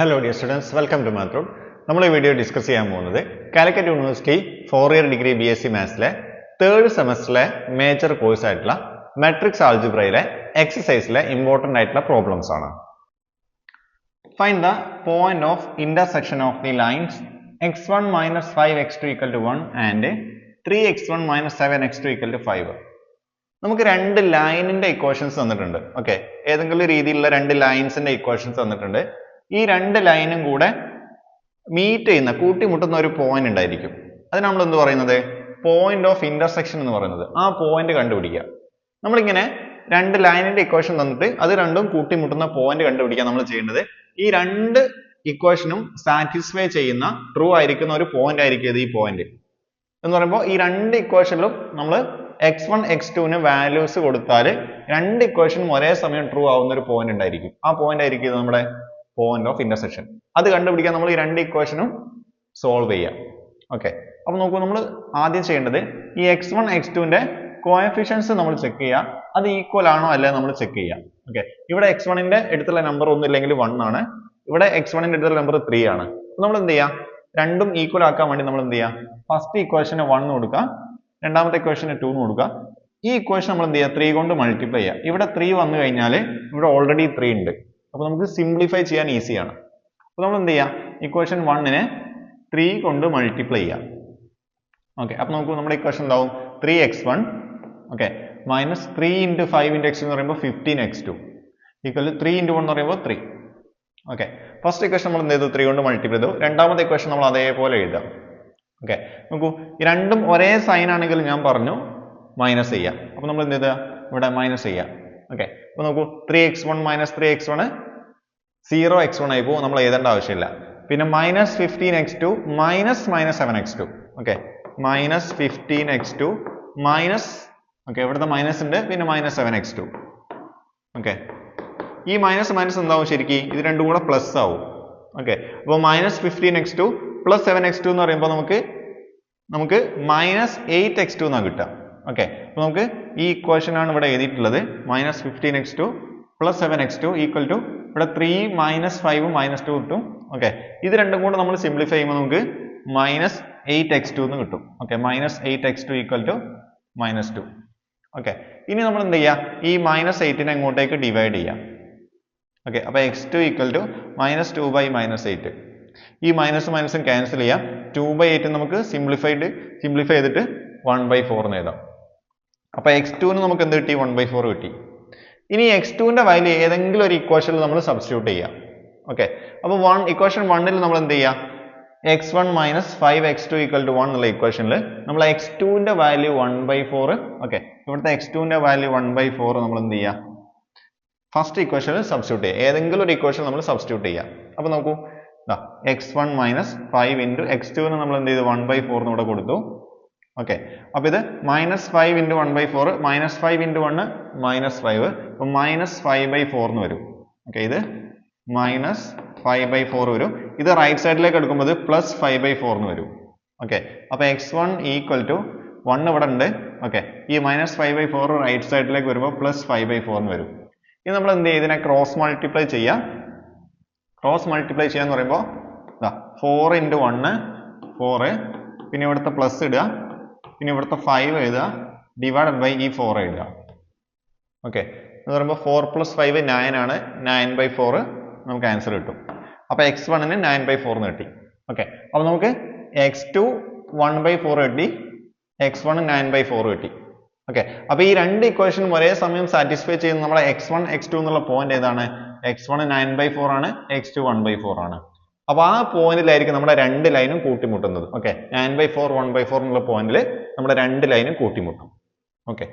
Hello dear students welcome to മാത്രം നമ്മൾ ഈ വീഡിയോ ഡിസ്കസ് ചെയ്യാൻ പോകുന്നത് Calicut university four year degree B S C മാത്സിലെ third സെമസ്റ്ററിലെ മേജർ കോഴ്സ് ആയിട്ടുള്ള മെട്രിക്സ് ആൾജിബ്രയിലെ എക്സസൈസിലെ ഇമ്പോർട്ടന്റ് ആയിട്ടുള്ള പ്രോബ്ലംസ് ആണ്. Find the point of intersection of the lines x one minus five x two equal to one and three x one minus seven x two equal to five നമുക്ക് രണ്ട് ലൈനിന്റെ equations തന്നിട്ടുണ്ട്. Okay ഏതെങ്കിലും രീതിയിലുള്ള രണ്ട് ലൈൻസിന്റെ equations തന്നിട്ടുണ്ട്. ഈ രണ്ട് ലൈനും കൂടെ മീറ്റ് ചെയ്യുന്ന കൂട്ടിമുട്ടുന്ന ഒരു പോയിന്റ് ഉണ്ടായിരിക്കും. അത് നമ്മൾ എന്ത് പറയുന്നത്? പോയിന്റ് ഓഫ് ഇന്റർസെക്ഷൻ എന്ന് പറയുന്നത്. ആ പോയിന്റ് കണ്ടുപിടിക്കുക. നമ്മളിങ്ങനെ രണ്ട് ലൈനിന്റെ ഇക്വേഷൻ തന്നിട്ട് അത് രണ്ടും കൂട്ടിമുട്ടുന്ന പോയിന്റ് കണ്ടുപിടിക്കാൻ നമ്മൾ ചെയ്യേണ്ടത് ഈ രണ്ട് ഇക്വേഷനും സാറ്റിസ്ഫൈ ചെയ്യുന്ന ട്രൂ ആയിരിക്കുന്ന ഒരു പോയിന്റ് ആയിരിക്കും ഈ പോയിന്റ് എന്ന് പറയുമ്പോൾ ഈ രണ്ട് ഇക്വേഷനിലും നമ്മൾ എക്സ് വൺ എക്സ് ടുവിന് വാല്യൂസ് കൊടുത്താൽ രണ്ട് ഇക്വേഷനും ഒരേ സമയം ട്രൂ ആവുന്ന ഒരു പോയിന്റ് ഉണ്ടായിരിക്കും. ആ പോയിന്റ് ആയിരിക്കും നമ്മുടെ പോയിന്റ് ഓഫ് ഇന്റർസെക്ഷൻ അത് കണ്ടുപിടിക്കാൻ നമ്മൾ ഈ രണ്ട് ഇക്വേഷനും സോൾവ് ചെയ്യാം. ഓക്കെ അപ്പൊ നോക്കൂ നമ്മൾ ആദ്യം ചെയ്യേണ്ടത് ഈ എക്സ് വൺ എക്സ് ടുവിന്റെ കോയഫിഷ്യൻസ് നമ്മൾ ചെക്ക് ചെയ്യുക അത് ഈക്വൽ ആണോ അല്ലേ നമ്മൾ ചെക്ക് ചെയ്യാം. ഓക്കെ ഇവിടെ എക്സ് വണ്ണിന്റെ അടുത്തുള്ള നമ്പർ ഒന്നും ഇല്ലെങ്കിൽ വൺ ആണ്. ഇവിടെ എക്സ് വണ്ണിന്റെ അടുത്തുള്ള നമ്പർ ത്രീ ആണ്. നമ്മൾ എന്ത് ചെയ്യാം? രണ്ടും ഈക്വൽ ആക്കാൻ വേണ്ടി നമ്മൾ എന്ത് ചെയ്യാം? ഫസ്റ്റ് ഇക്വേഷന് വൺ കൊടുക്കുക രണ്ടാമത്തെ ഇക്വേഷന് ടു കൊടുക്കുക ഈ ഇക്വേഷൻ നമ്മൾ എന്ത് ചെയ്യുക ത്രീ കൊണ്ട് മൾട്ടിപ്ലൈ ചെയ്യുക ഇവിടെ ത്രീ വന്നു കഴിഞ്ഞാൽ ഇവിടെ ഓൾറെഡി ത്രീ ഉണ്ട്. അപ്പോൾ നമുക്ക് സിംപ്ലിഫൈ ചെയ്യാൻ ഈസിയാണ് അപ്പോൾ നമ്മൾ എന്ത് ചെയ്യാം ഇക്വേഷൻ വണ്ണിനെ ത്രീ കൊണ്ട് മൾട്ടിപ്ലൈ ചെയ്യാം. ഓക്കെ അപ്പോൾ നമുക്ക് നമ്മുടെ ഇക്വേഷൻ ഉണ്ടാവും three x one okay minus three into five into x എന്ന് പറയുമ്പോൾ fifteen x two equal three into one എന്ന് പറയുമ്പോൾ ത്രീ ഓക്കെ ഫസ്റ്റ് ഇക്വേഷൻ നമ്മൾ എന്ത് ചെയ്തു? ത്രീ കൊണ്ട് മൾട്ടിപ്ലൈ ചെയ്തു. രണ്ടാമത്തെ ഇക്വേഷൻ നമ്മൾ അതേപോലെ എഴുതാം. ഓക്കെ നോക്കൂ രണ്ടും ഒരേ സൈൻ ആണെങ്കിൽ ഞാൻ പറഞ്ഞു മൈനസ് ചെയ്യാം. അപ്പോൾ നമ്മൾ എന്ത് ചെയ്താൽ ഇവിടെ മൈനസ് ചെയ്യാം. ഓക്കെ അപ്പോൾ നോക്കൂ three x one minus three x one zero x one ആയി പോകും നമ്മൾ എഴുതേണ്ട ആവശ്യമില്ല. പിന്നെ minus fifteen x two minus minus seven x two okay minus fifteen x two minus okay ഇവിടുത്തെ മൈനസ് ഉണ്ട് പിന്നെ minus seven x two okay ഈ മൈനസ് മൈനസ് എന്താവും ശരിക്കും? ഇത് രണ്ടും കൂടെ പ്ലസ് ആവും. ഓക്കെ അപ്പോൾ minus fifteen x two plus seven x two എന്ന് പറയുമ്പോൾ നമുക്ക് നമുക്ക് മൈനസ് എയ്റ്റ് എക്സ് ടു എന്നാണ് കിട്ടുക. ഓക്കെ അപ്പോൾ നമുക്ക് ഈ ഇക്വേഷൻ ആണ് ഇവിടെ എഴുതിയിട്ടുള്ളത്. Minus fifteen x two plus seven x two equal to ഇവിടെ three minus five minus two കിട്ടും. ഓക്കെ ഇത് രണ്ടും കൂടെ നമ്മൾ സിംപ്ലിഫൈ ചെയ്യുമ്പോൾ നമുക്ക് മൈനസ് എയ്റ്റ് എക്സ് ടു എന്ന് കിട്ടും. Okay minus eight x two equal to minus two okay ഇനി നമ്മൾ എന്ത് ചെയ്യുക ഈ മൈനസ് എയ്റ്റിനെ അങ്ങോട്ടേക്ക് ഡിവൈഡ് ചെയ്യാം. ഓക്കെ അപ്പോൾ x two equal to minus two by minus eight ഈ മൈനസ് മൈനസും ക്യാൻസൽ ചെയ്യാം. ടു ബൈ എയ്റ്റ് നമുക്ക് സിംപ്ലിഫൈഡ് സിംപ്ലിഫൈ ചെയ്തിട്ട് വൺ ബൈ ഫോർ എന്ന് എഴുതാം. അപ്പോൾ എക്സ് ടുവിന് നമുക്ക് എന്ത് കിട്ടി? വൺ ബൈ ഫോർ കിട്ടി. ഇനി എക്സ് ടുവിന്റെ വാല്യൂ ഏതെങ്കിലും ഒരു ഇക്വേഷനിൽ നമ്മൾ സബ്സ്റ്റിറ്റ്യൂട്ട് ചെയ്യാം. ഓക്കെ അപ്പോൾ വൺ ഇക്വേഷൻ വണ്ണിൽ നമ്മൾ എന്ത് ചെയ്യാം? X one minus five x two equal to one എന്നുള്ള ഇക്വേഷനിൽ നമ്മൾ എക്സ് ടുവിന്റെ value one by four okay ഇവിടുത്തെ എക്സ് ടുവിന്റെ വാല്യൂ വൺ ബൈ ഫോർ നമ്മൾ എന്ത് ചെയ്യാം? ഫസ്റ്റ് ഇക്വേഷനിൽ സബ്സ്റ്റിറ്റ്യൂട്ട് ചെയ്യുക ഏതെങ്കിലും ഒരു ഇക്വേഷൻ നമ്മൾ സബ്സ്റ്റിറ്റ്യൂട്ട് ചെയ്യാം. അപ്പോൾ നോക്കൂ. X one minus five into x ടുവിന് നമ്മൾ എന്ത് ചെയ്തു? വൺ ബൈ ഫോർ ഇവിടെ കൊടുത്തു. ഓക്കെ അപ്പൊ ഇത് minus five into one by four minus five into one minus five അപ്പൊ മൈനസ് ഫൈവ് ബൈ ഫോർ എന്ന് വരും. ഓക്കെ ഇത് മൈനസ് ഫൈവ് ബൈ ഫോർ വരും. ഇത് റൈറ്റ് സൈഡിലേക്ക് എടുക്കുമ്പോൾ ഇത് പ്ലസ് ഫൈവ് ബൈ ഫോർ എന്ന് വരും. ഓക്കെ അപ്പോൾ x one equal to one ഇവിടെ ഉണ്ട്. ഓക്കെ ഈ minus five by four right സൈഡിലേക്ക് വരുമ്പോൾ പ്ലസ് ഫൈവ് ബൈ ഫോർ എന്ന് വരും. ഇനി നമ്മൾ എന്ത് ചെയ്യും ഇതിനെ ക്രോസ് മൾട്ടിപ്ലൈ ചെയ്യാം ക്രോസ് മൾട്ടിപ്ലൈ ചെയ്യാന്ന് പറയുമ്പോൾ ഫോർ ഇന്റു വണ്ണ് ഫോറ് പിന്നെ ഇവിടുത്തെ പ്ലസ് ഇടുക. പിന്നെ ഇവിടുത്തെ ഫൈവ് എഴുതുക. ഡിവൈഡഡ് ബൈ ഈ ഫോർ എഴുതുക. ഓക്കെ എന്ന് പറയുമ്പോൾ ഫോർ പ്ലസ് ഫൈവ് നയൻ ആണ്. നയൻ ബൈ ഫോർ നമുക്ക് ആൻസർ കിട്ടും. അപ്പോൾ എക്സ് വണ്ണിന് നയൻ ബൈ എന്ന് കിട്ടി. ഓക്കെ അപ്പോൾ നമുക്ക് x two one by four കിട്ടി. X one nine by four കിട്ടി. ഓക്കെ അപ്പോൾ ഈ രണ്ട് ഇക്വേഷനും ഒരേ സമയം സാറ്റിസ്ഫൈ ചെയ്യുന്ന നമ്മുടെ എക്സ് വൺ എക്സ് ടു എന്നുള്ള പോയിന്റ് ഏതാണ്? X one nine by four ആണ്. X two one by four ആണ്. അപ്പൊ ആ പോയിന്റിലായിരിക്കും നമ്മുടെ രണ്ട് ലൈനും കൂട്ടിമുട്ടുന്നത്. Okay nine by four one by four എന്നുള്ള പോയിന്റിൽ നമ്മുടെ രണ്ട് ലൈനും കൂട്ടിമുട്ടും. ഓക്കെ